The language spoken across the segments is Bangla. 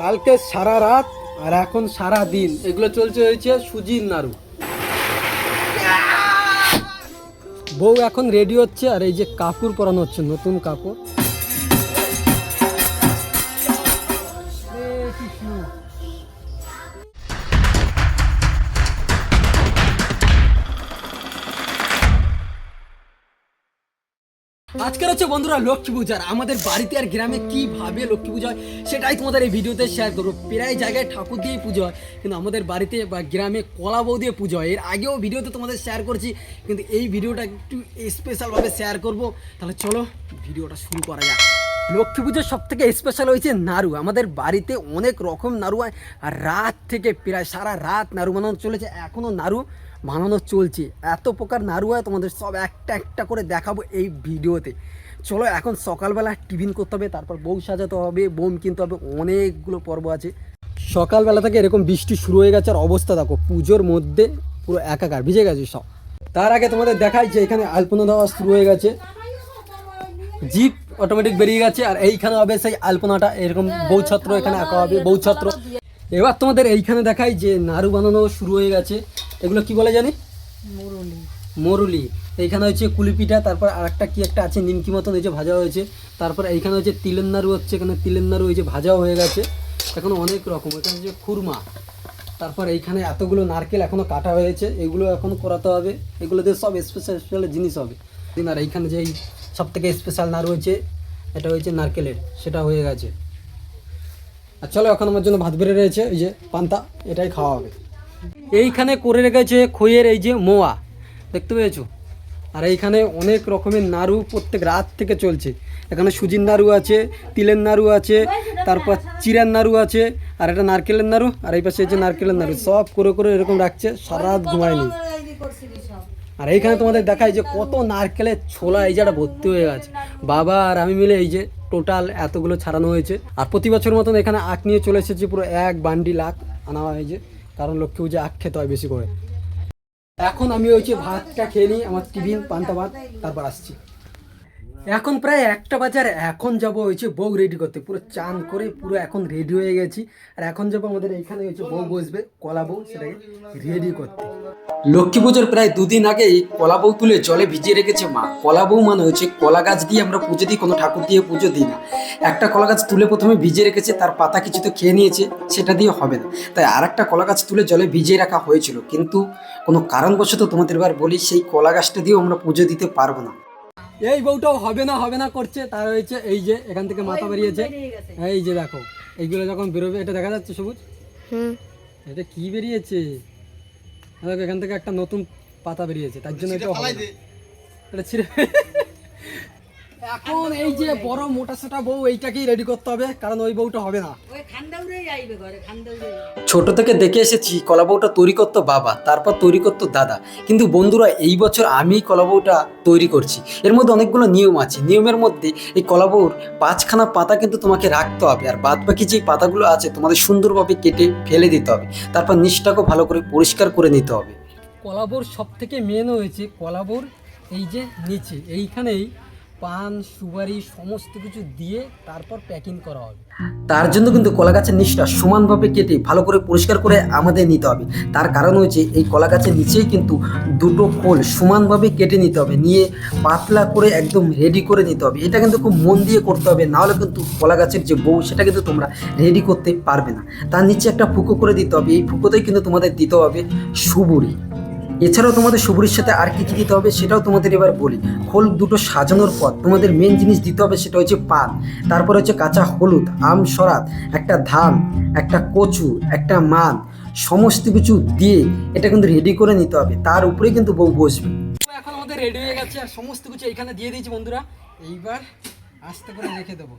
কালকে সারা রাত আর এখন সারা দিন। এগুলো চলছে হয়েছে সুজির নাড়ু। বউ এখন রেডি হচ্ছে আর এই যে কাপড় পরানো হচ্ছে, নতুন কাপড়। আজকের হচ্ছে বন্ধুরা লক্ষ্মী পূজার আমাদের বাড়িতে আর গ্রামে কীভাবে লক্ষ্মী পূজা হয় সেটাই তোমাদের এই ভিডিওতে শেয়ার করব। প্রায় জায়গায় ঠাকুর দিয়েই পুজো হয়, কিন্তু আমাদের বাড়িতে বা গ্রামে কলা বউ দিয়ে পুজো হয়। এর আগেও ভিডিওতে তোমাদের শেয়ার করছি, কিন্তু এই ভিডিওটা একটু স্পেশালভাবে শেয়ার করব। তাহলে চলো ভিডিওটা শুরু করা যাক। লক্ষ্মী পুজোর সব থেকে স্পেশাল হয়েছে নাড়ু। আমাদের বাড়িতে অনেক রকম নাড়ু হয়, আর রাত থেকে প্রায় সারা রাত নাড়ু বানানো চলেছে। এখনও নাড়ু বানানো চলছে। এত প্রকার নাড়ু হয়, তোমাদের সব একটা একটা করে দেখাবো এই ভিডিওতে। চলো, এখন সকালবেলা টিফিন করতে হবে, তারপর বউ সাজাতে হবে বোম কিনতে হবে, অনেকগুলো পর্ব আছে। সকালবেলা থেকে এরকম বৃষ্টি শুরু হয়ে গেছে, আর অবস্থা দেখো, পুজোর মধ্যে পুরো একাকার, ভিজে গেছে সব। তার আগে তোমাদের দেখাই যে এখানে আলপনা দেওয়া শুরু হয়ে গেছে। জিপ অটোমেটিক বেরিয়ে গেছে, আর এইখানে হবে সেই আলপনাটা, এরকম বউ ছাত্র এখানে আঁকা হবে বউ ছাত্র এবার তোমাদের এইখানে দেখাই যে নাড়ু বানানো শুরু হয়ে গেছে। এগুলো কি বলে জানি? মরুলি। এইখানে হচ্ছে কুলিপিঠা তারপর আর একটা কি একটা আছে নিমকি মতন এই যে ভাজা হয়েছে। তারপর এইখানে হচ্ছে তিলের নাড়ু হচ্ছে এখানে তিলের নাড়ু এই যে ভাজাও হয়ে গেছে। এখন অনেক রকম এখানে হচ্ছে খুরমা। তারপর এইখানে এতগুলো নারকেল এখনও কাটা হয়েছে এগুলো এখন করাতে হবে। এগুলো দিয়ে সব স্পেশাল স্পেশাল জিনিস হবে। আর এইখানে যে সব থেকে স্পেশাল নাড়ু হয়েছে এটা হয়েছে নারকেলের সেটা হয়ে গেছে। আর চলো এখন আমার জন্য ভাত বেড়ে রয়েছে এই যে পান্তা এটাই খাওয়া হবে। এইখানে করে রেখেছে খইয়ের এই যে মোয়া, দেখতে পেয়েছ? আর এইখানে অনেক রকমের নাড়ু প্রত্যেক রাত থেকে চলছে। এখানে সুজির নাড়ু আছে, তিলের নাড়ু আছে, তারপর চিরার নাড়ু আছে, আর এটা নারকেলের নাড়ু, আর এই পাশে যে নারকেলের নাড়ু। সব করে করে এরকম রাখছে, সারা রাত ঘুমায়নি। আর এইখানে তোমাদের দেখায় যে কত নারকেলের ছোলা, এই জায়গাটা ভর্তি হয়ে গেছে। বাবা আর আমি মিলে এই যে টোটাল এতগুলো ছাড়ানো হয়েছে। আর প্রতি বছর মতন এখানে আখ নিয়ে চলে এসেছে, পুরো এক বান্ডিল আখ আনা হয়েছে কারণ লক্ষ্মী যে আখ খেতে হয় বেশি করে। এখন আমি হচ্ছে ভাতটা খেয়ে নিই, আমার টিফিন, পান্তা ভাত, তারপর আসছি। এখন প্রায় একটা বাজার, এখন যাব হয়েছে বউ রেডি করতে। পুরো চান করে পুরো এখন রেডি হয়ে গেছি। আর এখন যাব আমাদের এখানে হয়েছে বউ বসবে, কলা বউ সেটাকে রেডি করতে। লক্ষ্মী পুজোর প্রায় দুদিন আগেই কলা বউ তুলে জলে ভিজিয়ে রেখেছে মা। কলা বউ মানে হচ্ছে কলা গাছ দিয়ে আমরা পুজো দিই, কোনো ঠাকুর দিয়ে পুজো দিই না। একটা কলা গাছ তুলে প্রথমে ভিজিয়ে রেখেছে, তার পাতা কিছু তো খেয়ে নিয়েছে, সেটা দিয়ে হবে না। তাই আর একটা কলা গাছ তুলে জলে ভিজিয়ে রাখা হয়েছিল। কিন্তু কোনো কারণবশত তোমাদের এবার বলি, সেই কলা গাছটা দিয়েও আমরা পুজো দিতে পারব না। এই বউটাও হবে না হবে না করছে। তার হয়েছে এই যে এখান থেকে মাথা বেরিয়েছে। এই যে দেখো এইগুলো যখন বেরোবে এটা দেখা যাচ্ছে সবুজ? এটা কি বেরিয়েছে? দেখো এখান থেকে একটা নতুন পাতা বেরিয়েছে তার জন্য এটা হবে এটা ছিঁড়ে এখন এই যে বড় মোটা সোটা বউ এইটাকেই রেডি করতে হবে কারণ ওই বউটা হবে না। ছোট থেকে দেখে এসেছি কলা বউটা তৈরি করতো বাবা তারপর তৈরি করতো দাদা। কিন্তু বন্ধুরা এই বছর আমি কলা বউটা তৈরি করছি। এর মধ্যে অনেকগুলো নিয়ম আছে। নিয়মের মধ্যে এই কলা বউর পাঁচখানা পাতা কিন্তু তোমাকে রাখতে হবে আর বাদ বাকি যে পাতাগুলো আছে তোমাদের সুন্দরভাবে কেটে ফেলে দিতে হবে। তারপর নিচটাকেও ভালো করে পরিষ্কার করে নিতে হবে। কলাবোর সব থেকে মেন হয়েছে কলা কলাবোর এই যে নিচে এইখানেই পান, সুপারি, সমস্ত কিছু দিয়ে তারপর প্যাকিং করা হবে। তার জন্য কিন্তু কলা গাছের নিচটা সমানভাবে কেটে ভালো করে পরিষ্কার করে আমাদের নিতে হবে। তার কারণ হচ্ছে এই কলা গাছের নিচেই কিন্তু দুটো খোল সমানভাবে কেটে নিতে হবে। নিয়ে পাতলা করে একদম রেডি করে নিতে হবে। এটা কিন্তু খুব মন দিয়ে করতে হবে, নাহলে কিন্তু কলা গাছের যে বউ, সেটা কিন্তু তোমরা রেডি করতে পারবে না। তার নিচে একটা ফুকো করে দিতে হবে। এই ফুকোতেই কিন্তু তোমাদের দিতে হবে সুবুরি এছাড়াও তোমাদের সুবুরির সাথে আর কি কি দিতে হবে সেটাও তোমাদের এবার বলি। খোল দুটো সাজানোর পর তোমাদের মেন জিনিস দিতে হবে সেটা হচ্ছে পান তারপর হচ্ছে কাঁচা হলুদ, আম সরাত একটা ধান, একটা কচু, একটা মান সমস্ত কিছু দিয়ে এটা কিন্তু রেডি করে নিতে হবে। তার উপরেই কিন্তু বউ বসবে। এখন আমাদের রেডি হয়ে গেছে আর সমস্ত কিছু এখানে দিয়ে দিয়েছি বন্ধুরা। এইবার আস্তে করে রেখে দেবো।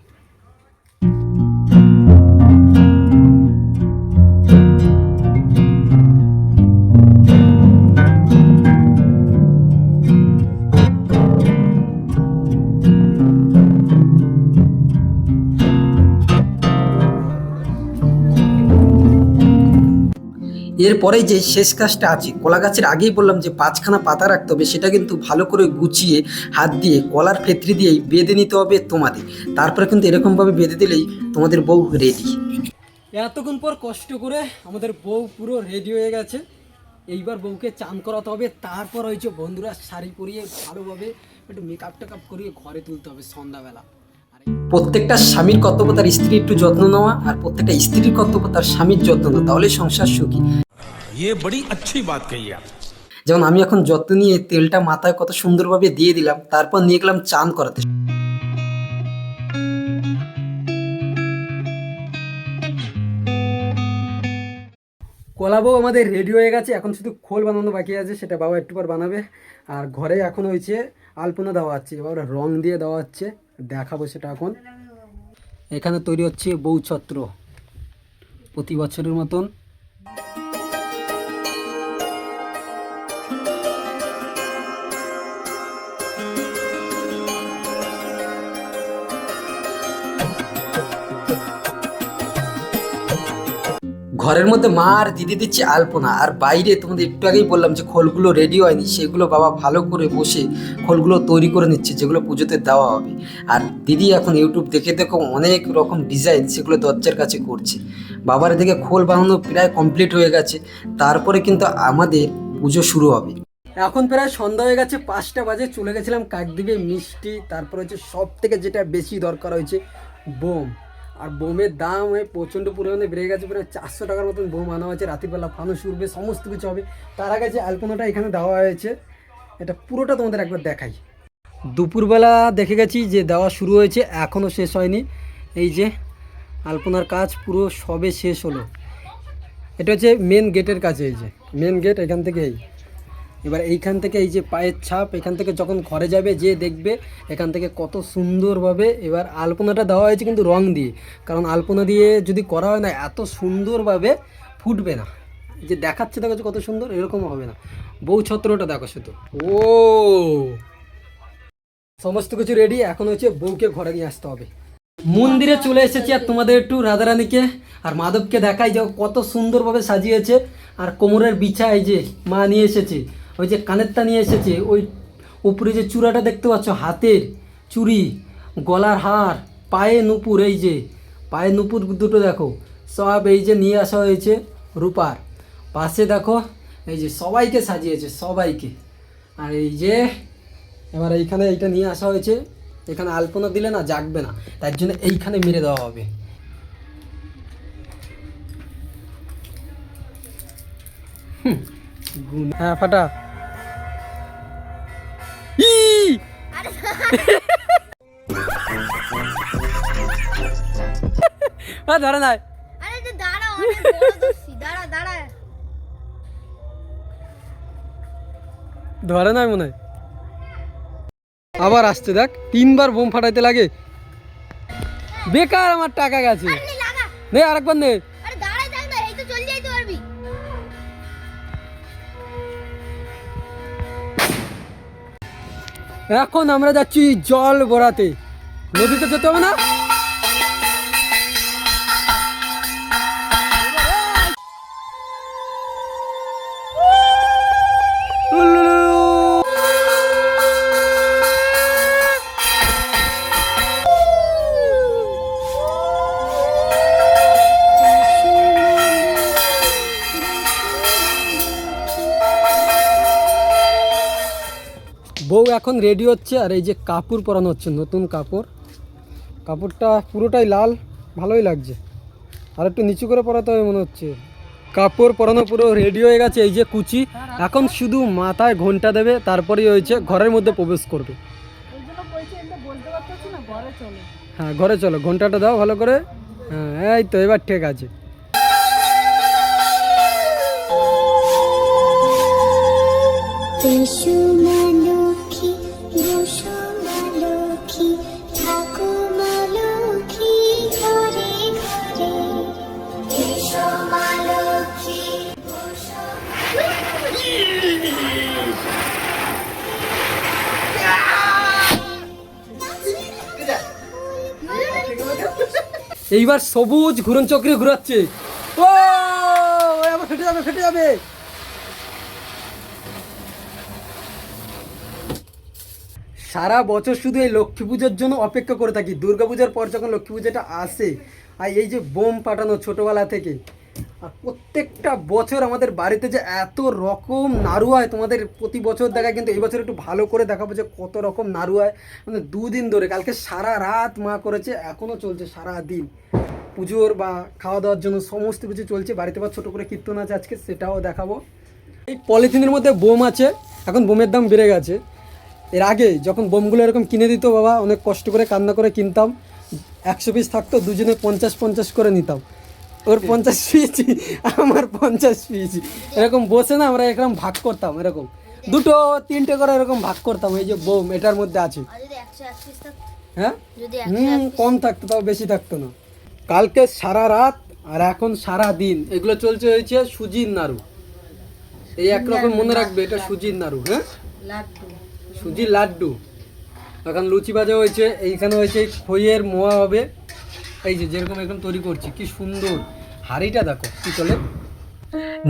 এরপরে যে শেষ কাজটা আছে, কলা গাছের আগেই বললাম যে পাঁচখানা পাতা রাখতে হবে, সেটা কিন্তু ভালো করে গুছিয়ে হাত দিয়ে কলার ফেত্রি দিয়েই বেঁধে নিতে হবে তোমাদের। তারপরে কিন্তু এরকমভাবে বেঁধে দিলেই তোমাদের বউ রেডি এতক্ষণ পর কষ্ট করে আমাদের বউ পুরো রেডি হয়ে গেছে। এইবার বউকে চান করাতে হবে, তারপর হয়েছে বন্ধুরা শাড়ি পরিয়ে ভালোভাবে একটু মেকআপ টেকআপ করিয়ে ঘরে তুলতে হবে সন্ধ্যাবেলা। প্রত্যেকটা স্বামীর কর্তব্য তার স্ত্রীর একটু যত্ন নেওয়া আর প্রত্যেকটা স্ত্রীর কর্তব্য তার স্বামীর যত্ন নেওয়া। তাহলে সংসার সুখী। যেমন আমি এখন যত্ন নিয়ে তেলটা মাথায় কত সুন্দরভাবে দিয়ে দিলাম তারপর নিয়ে গেলাম চান করাতে। কলাবো আমাদের রেডি হয়ে গেছে এখন শুধু খোল বানানো বাকি আছে সেটা বাবা একটু পর বানাবে। আর ঘরে এখন হয়েছে আলপনা দেওয়া হচ্ছে বাবা রং দিয়ে দেওয়া হচ্ছে। দেখাবো সেটা এখন। এখানে তৈরি হচ্ছে বৌছত্র প্রতি বছরের মতন ঘরের মধ্যে মা আর দিদি দিচ্ছে আলপনা। আর বাইরে তোমাদের একটু আগেই বললাম যে খোলগুলো রেডি হয়নি, সেগুলো বাবা ভালো করে বসে খোলগুলো তৈরি করে নিচ্ছে, যেগুলো পুজোতে দেওয়া হবে। আর দিদি এখন ইউটিউব দেখে দেখো অনেক রকম ডিজাইন সেগুলো দরজার কাছে করছে। বাবার দিকে খোল বানানো প্রায় কমপ্লিট হয়ে গেছে। তারপরে কিন্তু আমাদের পুজো শুরু হবে। এখন প্রায় সন্ধ্যা হয়ে গেছে, পাঁচটা বাজে, চলে গেছিলাম কাকদ্বীপে মিষ্টি, তারপর হচ্ছে সব থেকে যেটা বেশি দরকার হয়েছে বোম। আর বোমের দাম প্রচণ্ড পরিমাণে বেড়ে গেছে, প্রায় চারশো টাকার মতন বোম আনা হয়েছে, রাত্রিবেলা ফানুস উঠবে সমস্ত কিছু হবে। তার আগে যে আলপনাটা এখানে দেওয়া হয়েছে, এটা পুরোটা তোমাদের একবার দেখাই। দুপুরবেলা দেখে গেছি যে দেওয়া শুরু হয়েছে এখনও শেষ হয়নি। এই যে আলপনার কাজ পুরো সবে শেষ হলো। এটা হচ্ছে মেন গেটের কাছে এই যে মেন গেট এখান থেকে এই। এবার এইখান থেকে এই যে পায়ের ছাপ, এখান থেকে যখন ঘরে যাবে যে দেখবে এখান থেকে কত সুন্দরভাবে এবার আলপনাটা দেওয়া হয়েছে কিন্তু রং দিয়ে। কারণ আলপনা দিয়ে যদি করা হয় না, এত সুন্দরভাবে ফুটবে না। যে দেখাচ্ছে, দেখো যে কত সুন্দর এরকম হবে না। বউ ছত্রটা দেখো শুধু। ও! সমস্ত কিছু রেডি এখন হচ্ছে বউকে ঘরে নিয়ে আসতে হবে। মন্দিরে চলে এসেছি আর তোমাদের একটু রাধারানীকে আর মাধবকে দেখাই যাও কত সুন্দরভাবে সাজিয়েছে। আর কোমরের বিছা এই যে মা নিয়ে এসেছে। ওই যে কানেরটা নিয়ে এসেছে, ওই উপরে যে চূড়াটা দেখতে পাচ্ছ, হাতের চুড়ি, গলার হার, পায়ে নুপুর, এই যে, পায়ে নুপুর দুটো দেখো, সব এই যে নিয়ে আসা হয়েছে রূপার। পাশে দেখো, এই যে সবাইকে সাজিয়েছে, সবাইকে। আর এই যে, এবার এইখানে এইটা নিয়ে আসা হয়েছে, এখানে আলপনা দিলে না জাগবে না, তার জন্য এইখানে মেরে দেওয়া হবে। হ্যাঁ ফাটা। ধরে দাঁড়া ধরে নাই মনে হয় আবার আসছে দেখ। তিনবার বোম ফাটাইতে লাগে। বেকার আমার টাকা গেছে। নে, নে আরেকবার নে। এখন আমরা যাচ্ছি জল ভরাতে নদীতে যেতে হবে না? এখন রেডি হচ্ছে আর এই যে কাপড় পরানো হচ্ছে নতুন কাপড়। কাপড়টা পুরোটাই লাল ভালোই লাগছে। আর একটু নিচু করে পরাতে হবে মনে হচ্ছে। কাপড় পরানো পুরো রেডি হয়ে গেছে এই যে কুচি। এখন শুধু মাথায় ঘণ্টা দেবে তারপরেই হয়েছে ঘরের মধ্যে প্রবেশ করবে। হ্যাঁ ঘরে চলো ঘন্টাটা দাও ভালো করে। হ্যাঁ এই তো এবার ঠিক আছে। এসো এইবার সবুজ ঘুরন চক্রে ঘুরাচ্ছে। ও আবার ফেটে যাবে ফেটে যাবে। সারা বছর শুধু এই লক্ষ্মী পুজোর জন্য অপেক্ষা করে থাকি। দুর্গা পুজোর পর যখন লক্ষ্মী পুজোটা আসে, আর এই যে বোম পাঠানো ছোটোবেলা থেকে আর প্রত্যেকটা বছর আমাদের বাড়িতে যে এত রকম নাড়ু হয়, তোমাদের প্রতি বছর দেখায়, কিন্তু এই বছর একটু ভালো করে দেখাবো যে কত রকম নাড়ু হয়। মানে দুদিন ধরে, কালকে সারা রাত মা করেছে এখনও চলছে সারা দিন। পুজোর বা খাওয়া দাওয়ার জন্য সমস্ত কিছু চলছে, বাড়িতে বা ছোটো করে কীর্তন আছে আজকে, সেটাও দেখাবো। এই পলিথিনের মধ্যে বোম আছে, এখন বোমের দাম বেড়ে গেছে। এর আগে যখন বোমগুলো এরকম কিনে দিত বাবা, অনেক কষ্ট করে কান্না করে কিনতাম। একশো পিস থাকতো, দুজনে পঞ্চাশ পঞ্চাশ করে নিতাম। ওর পঞ্চাশ পিস আমার পঞ্চাশ পিস। এরকম বসে না আমরা এরকম ভাগ করতাম এরকম। দুটো তিনটে করে এরকম ভাগ করতাম এই যে বোম এটার মধ্যে আছে। হ্যাঁ? হুম কম থাকতো তাও বেশি থাকতো না। কালকে সারা রাত আর এখন সারা দিন এগুলো চলছে হয়েছে সুজির নাড়ু। এই একরকম মনে রাখবে এটা সুজির নাড়ু হ্যাঁ? সুজির লাড্ডু। এখন লুচি ভাজা হয়েছে এইখানে হয়েছে খইয়ের মোয়া হবে। এই যে যেরকম এরকম তৈরি করছি কি সুন্দর। হাড়িটা দেখো কি চলে?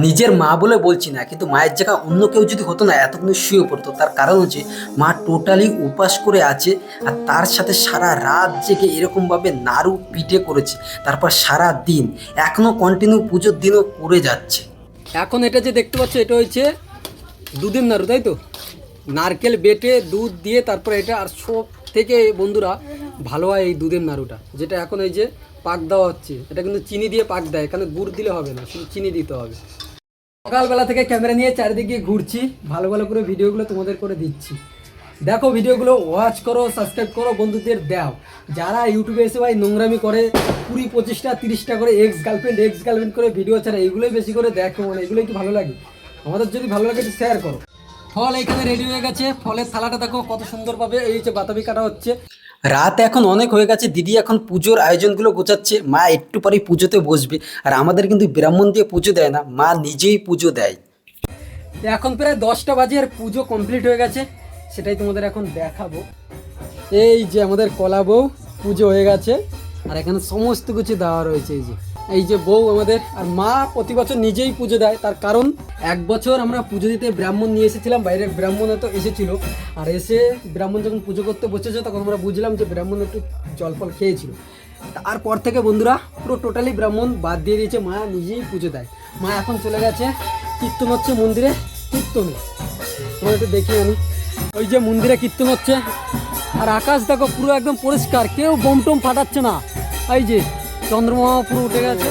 নিজের মা বলে বলছি না কিন্তু মায়ের জায়গা অন্য কেউ যদি হতো না এতক্ষণ শুয়ে পড়তো। তার কারণ হচ্ছে মা টোটালি উপাস করে আছে আর তার সাথে সারা রাত জেগে এরকমভাবে নাড়ু পিঠে করেছে। তারপর সারা দিন এখনও কন্টিনিউ পুজোর দিনও করে যাচ্ছে। এখন এটা যে দেখতে পাচ্ছ এটা হচ্ছে দুধের নাড়ু তাই তো? নারকেল বেটে দুধ দিয়ে তারপরে এটা আর সব থেকে বন্ধুরা, ভালো হয় এই দুধের নাড়ুটা, যেটা এখন এই যে পাক দেওয়া হচ্ছে। এটা কিন্তু চিনি দিয়ে পাক দেয়, এখানে গুড় দিলে হবে না, শুধু চিনি দিতে হবে। সকালবেলা থেকে ক্যামেরা নিয়ে চারিদিকে ঘুরছি, ভালো ভালো করে ভিডিওগুলো তোমাদের করে দিচ্ছি। দেখো ভিডিওগুলো ওয়াচ করো সাবস্ক্রাইব করো, বন্ধুদের দাও। যারা ইউটিউবে এসে ভাই নোংরামি করে, কুড়ি পঁচিশটা, তিরিশটা করে এক্স গার্লফ্রেন্ড এক্স গার্লফ্রেন্ড করে ভিডিও ছাড়া এইগুলোই বেশি করে দেখো মানে এগুলোই কি ভালো লাগে? আমাদের যদি ভালো লাগে, একটু শেয়ার করো। ফল এখানে রেডি হয়ে গেছে। ফলের থালাটা দেখো কত সুন্দরভাবে এই যে বাতাবি কাটা হচ্ছে। রাত এখন অনেক হয়ে গেছে। দিদি এখন পুজোর আয়োজনগুলো গোছাচ্ছে। মা একটু পরেই পুজোতে বসবে। আর আমাদের কিন্তু ব্রাহ্মণ দিয়ে পুজো দেয় না মা নিজেই পুজো দেয়। এখন প্রায় দশটা বাজে আর পুজো কমপ্লিট হয়ে গেছে। সেটাই তোমাদের এখন দেখাবো। এই যে আমাদের কলা বউ পুজো হয়ে গেছে। আর এখানে সমস্ত কিছু দেওয়া রয়েছে এই যে। এই যে বউ আমাদের, আর মা প্রতি বছর নিজেই পুজো দেয়, তার কারণ এক বছর আমরা পুজো দিতে ব্রাহ্মণ নিয়ে এসেছিলাম বাইরের ব্রাহ্মণ তো এসেছিল। আর এসে ব্রাহ্মণ যখন পুজো করতে বসেছে, তখন আমরা বুঝলাম যে ব্রাহ্মণ একটু জল ফল খেয়েছিল। তারপর থেকে বন্ধুরা পুরো টোটালি ব্রাহ্মণ বাদ দিয়ে দিয়েছে, মা নিজেই পুজো দেয়। মা এখন চলে গেছে কীর্তন হচ্ছে মন্দিরে, কীর্তনে। তোমার একটু দেখি আমি ওই যে মন্দিরে কীর্তন হচ্ছে, আর আকাশ দেখো পুরো একদম পরিষ্কার, কেউ বোম টোম ফাটাচ্ছে না। এই যে চন্দ্রমা পুরো উঠে গেছে।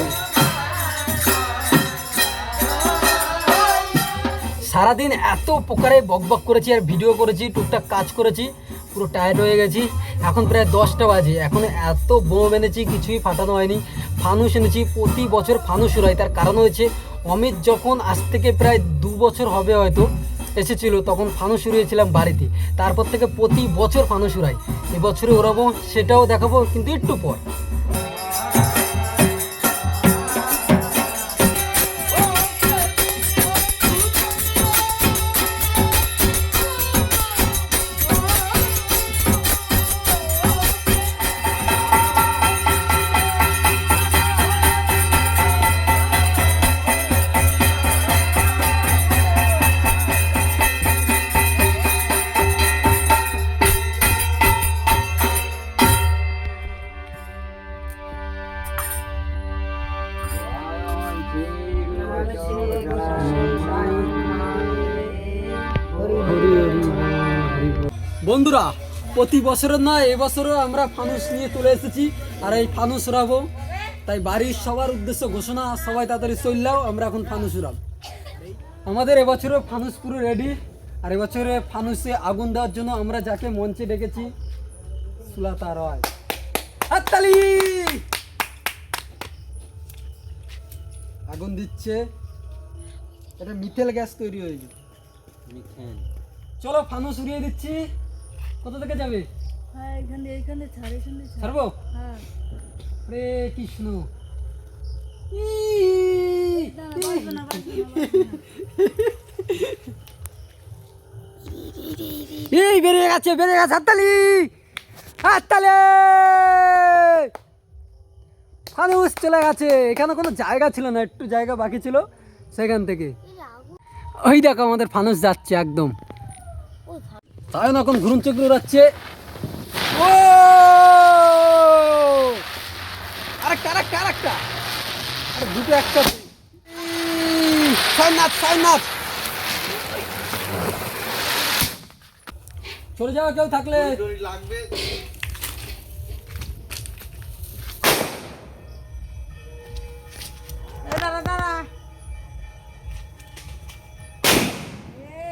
সারাদিন এত প্রকারে বকবক করেছি আর ভিডিও করেছি, টুকটাক কাজ করেছি, পুরো টায়ার্ড হয়ে গেছি। এখন প্রায় দশটা বাজে, এখন এত বোম এনেছি, কিছুই ফাটানো হয়নি। ফানুস এনেছি, প্রতি বছর ফানুস উড়াই, তার কারণ হয়েছে অমিত যখন আজ থেকে প্রায় দু বছর হবে হয়তো, এসেছিল, তখন ফানুস উড়িয়েছিলাম বাড়িতে। তারপর থেকে প্রতি বছর ফানুস উড়াই, এবছরে ওড়াবো সেটাও দেখাবো, কিন্তু একটু পর। প্রতি বছরের নয় এবছরও আমরা ফানুস নিয়ে চলে এসেছি আর এই ফানুস উড়াবো। তাই বাড়ির সবার উদ্দেশ্য ঘোষণা সবাই তাড়াতাড়ি চললেও আমরা এখন ফানুস উড়াব। আমাদের এবছরও ফানুস পুরো রেডি আর এবছরে ফানুসে আগুন দেওয়ার জন্য আমরা যাকে মঞ্চে ডেকেছি সুলাতা রয়। হাততালি! আগুন দিচ্ছে। এটা মিথেল গ্যাস তৈরি হয়েছে মিথেন চলো ফানুস উড়িয়ে দিচ্ছি। কত থেকে যাবে? হ্যাঁ এখানে এখানে ছাড় এখানে ছাড়বো? হ্যাঁ। হরে কৃষ্ণ। এই বেরিয়ে গেছে বেরিয়ে গেছে হাততালি! হাততালি! ফানুস চলে গেছে। এখানে কোনো জায়গা ছিল না একটু জায়গা বাকি ছিল সেখান থেকে। ওই দেখো আমাদের ফানুস যাচ্ছে একদম। তাই না এখন ঘুরুন চেক রাখছে? ও! আরেকটা আরেকটা আরেকটা আরে দুটো একটা সাইনাথ সাইনাথ! চলে যাওয়া কেউ থাকলে।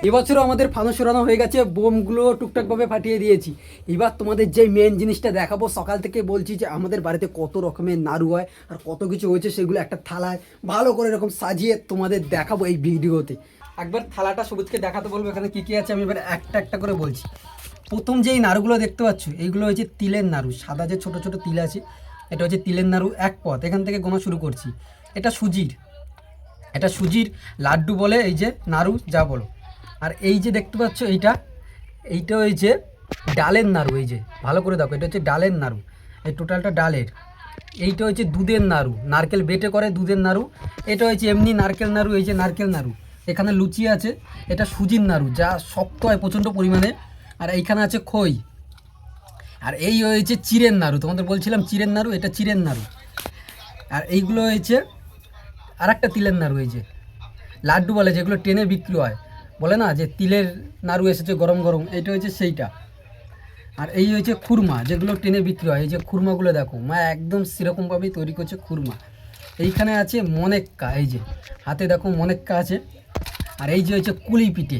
এবছরও আমাদের ফানুস উড়ানো হয়ে গেছে, বোমগুলো টুকটাকভাবে ফাটিয়ে দিয়েছি। এবার তোমাদের যে মেন জিনিসটা দেখাবো, সকাল থেকে বলছি যে আমাদের বাড়িতে কত রকমের নাড়ু হয় আর কত কিছু হয়েছে সেগুলো একটা থালায় ভালো করে এরকম সাজিয়ে তোমাদের দেখাবো এই ভিডিওতে। একবার থালাটা সবুজকে দেখাতে বলব, এখানে কী কী আছে আমি এবার একটা একটা করে বলছি। প্রথম যেই নাড়ুগুলো দেখতে পাচ্ছ, এইগুলো হচ্ছে তিলের নাড়ু, সাদা যে ছোট ছোট তিল আছে, এটা হচ্ছে তিলের নাড়ু এক পথ এখান থেকে গোনা শুরু করছি। এটা সুজির এটা সুজির লাড্ডু বলে এই যে নাড়ু, যা বলো। আর এই যে দেখতে পাচ্ছ এইটা এইটা হয়েছে ডালের নাড়ু, এই যে, ভালো করে দেখো, এটা হচ্ছে ডালের নাড়ু, এই টোটালটা ডালের। এইটা হচ্ছে দুধের নাড়ু, নারকেল বেটে করে দুধের নাড়ু, এটা হচ্ছে এমনি নারকেল নাড়ু, এই যে নারকেল নাড়ু, এখানে লুচি আছে, এটা সুজির নাড়ু, যা শক্ত হয় প্রচণ্ড পরিমাণে, আর এইখানে আছে খই, আর এই হয়েছে চিরের নাড়ু, তোমাদের বলছিলাম চিরের নাড়ু, এটা চিরের নাড়ু, আর এইগুলো হয়েছে আর একটা তিলের নাড়ু, এই যে, লাড্ডু বলে, যেগুলো ট্রেনে বিক্রি হয় বলে না যে তিলের নাড়ু এসেছে গরম গরম, এইটা হচ্ছে সেইটা। আর এই হচ্ছে খুরমা, যেগুলো ট্রেনে বিক্রি হয়, এই যে খুরমাগুলো দেখো, মা একদম সেরকমভাবেই তৈরি করছে খুরমা। এইখানে আছে মনেক্কা, এই যে, হাতে দেখো মনেক্কা আছে। আর এই যে হচ্ছে কুলি পিঠে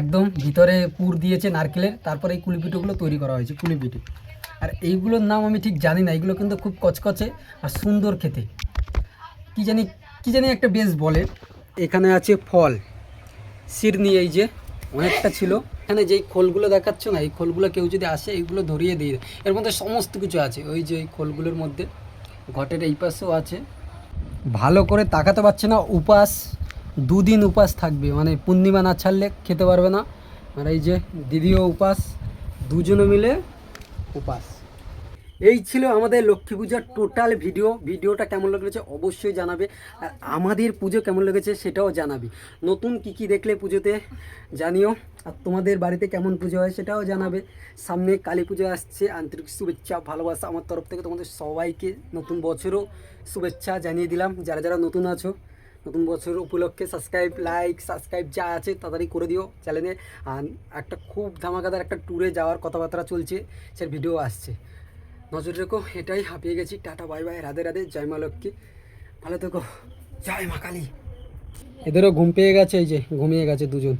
একদম ভিতরে পুর দিয়েছে নারকেলের তারপরে এই কুলি পিঠেগুলো তৈরি করা হয়েছে কুলি পিঠে আর এইগুলোর নাম আমি ঠিক জানি না এগুলো কিন্তু খুব কচকচে আর সুন্দর খেতে। কি জানি কি জানি একটা বেশ বলে, এখানে আছে ফল। সিরনি এই যে অনেকটা ছিল। এখানে যেই খোলগুলো দেখাচ্ছ না, এই খোলগুলো কেউ যদি আসে, এইগুলো ধরিয়ে দিয়ে দেয়। এর মধ্যে সমস্ত কিছু আছে। ওই যে এই খোলগুলোর মধ্যে ঘটের এই পাশেও আছে। ভালো করে তাকাতে পারছে না, উপাস, দুদিন উপাস থাকবে। মানে পূর্ণিমা না ছাড়লে খেতে পারবে না। আর এই যে দিদিও উপাস, দুজনে মিলে উপাস। এই ছিল আমাদের লক্ষ্মী পূজার টোটাল ভিডিও। ভিডিওটা কেমন লেগেছে অবশ্যই জানাবে। আর আমাদের পুজো কেমন লেগেছে সেটাও জানাবে। নতুন কি কি দেখলে পুজোতে জানিও। আর তোমাদের বাড়িতে কেমন পুজো হয় সেটাও জানাবে। সামনে কালী পুজো আসছে। আন্তরিক শুভেচ্ছা, ভালোবাসা আমার তরফ থেকে তোমাদের সবাইকে নতুন বছরও শুভেচ্ছা জানিয়ে দিলাম। যারা যারা নতুন আছো, নতুন বছর উপলক্ষে সাবস্ক্রাইব লাইক সাবস্ক্রাইব যা আছে তাড়াতাড়ি করে দিও চ্যানেলে আর একটা খুব ধামাকাদার একটা ট্যুরে যাওয়ার কথাবার্তা চলছে। সে ভিডিও আসছে। নজর রেখো, এটাই হাঁপিয়ে গেছি। Tata, bye bye, Radhe Radhe, জয় মা লক্ষ্মী। ভালো থেকো। জয় মা কালী। এদেরও ঘুম পেয়ে গেছে, এই যে, ঘুমিয়ে গেছে দুজন।